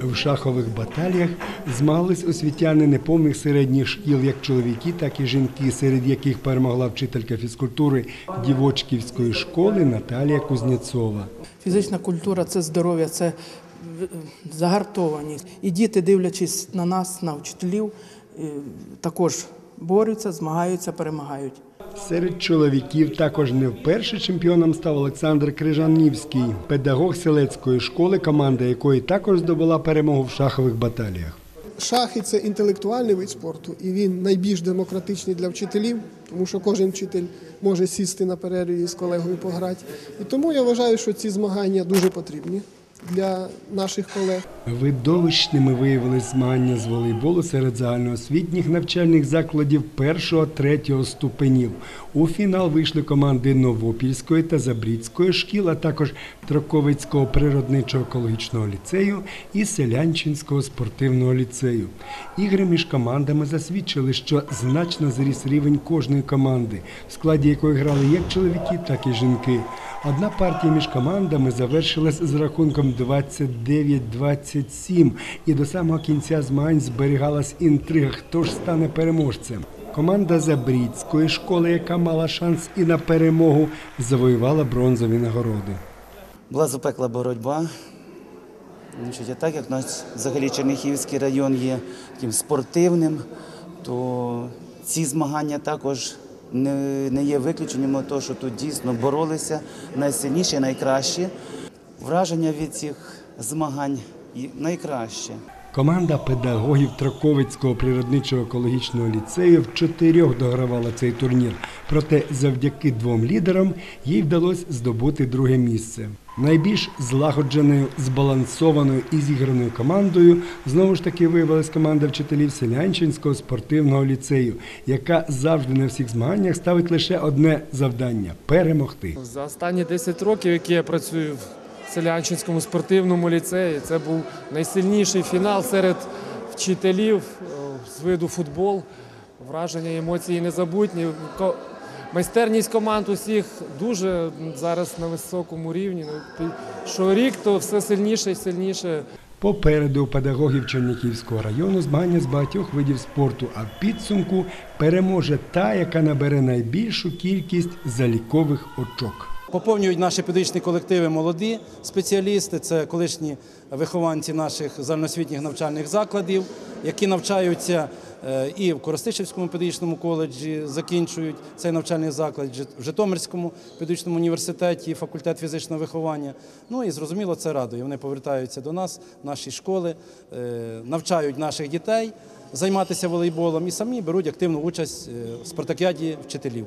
В шахових баталіях змагались освітяни неповних середніх шкіл, як чоловіки, так і жінки, серед яких перемогла вчителька фізкультури Дівочківської школи Наталія Кузнєцова. Фізична культура це здоров'я, це загартованість. І діти, дивлячись на нас, на вчителів, е, також борються, змагаються, перемагають. Серед чоловіків також не вперше чемпіоном став Олександр Крижанівський, педагог селецької школи, команда якої також здобула перемогу в шахових баталіях. Шахи це інтелектуальний вид спорту, і він найбільш демократичний для вчителів, тому що кожен вчитель може сісти на перерві з колегою пограти. І тому я вважаю, що ці змагання дуже потрібні для наших колег. Видовищними виявились змагання з волейболу серед загальноосвітніх навчальних закладів першого-третього ступенів. У фінал вийшли команди Новопільської та Забрідської шкіл, а також Троковицького природничо-екологічного ліцею і Селянчинського спортивного ліцею. Ігри між командами засвідчили, що значно зріс рівень кожної команди, в складі якої грали як чоловіки, так і жінки. Одна партія між командами завершилась з рахунком 29-27, і до самого кінця змагань зберігалась інтрига, хто ж стане переможцем. Команда Забрідської школи, яка мала шанс і на перемогу, завоювала бронзові нагороди. Була запекла боротьба. Так як у нас взагалі Черніхівський район є таким спортивним, то ці змагання також не, не є виключенням того, що тут дійсно боролися найсильніші, найкращі. Враження від цих змагань найкраще. Команда педагогів Троковицького природничо-екологічного ліцею в чотирьох догравала цей турнір. Проте завдяки двом лідерам їй вдалося здобути друге місце. Найбільш злагодженою, збалансованою і зіграною командою знову ж таки виявилась команда вчителів Селянчинського спортивного ліцею, яка завжди на всіх змаганнях ставить лише одне завдання перемогти. За останні 10 років, які я працюю Селянчинському спортивному ліцеї, це був найсильніший фінал серед вчителів е, з виду футбол. Враження, емоції незабутні. Майстерність команд усіх дуже зараз на високому рівні. Ну, ти- Що рік, то все сильніше і сильніше. Попереду педагогів Чернігівського району змагання з багатьох видів спорту, а в підсумку переможе та, яка набере найбільшу кількість залікових очок. Поповнюють наші педагогічні колективи молоді спеціалісти, це колишні вихованці наших загальноосвітніх навчальних закладів, які навчаються е, і в Коростишівському педагогічному коледжі, закінчують цей навчальний заклад, в Житомирському педагогічному університеті, факультет фізичного виховання. Ну і зрозуміло, це радує. Вони повертаються до нас, наші школи, е, навчають наших дітей займатися волейболом і самі беруть активну участь е, в спартакіаді вчителів.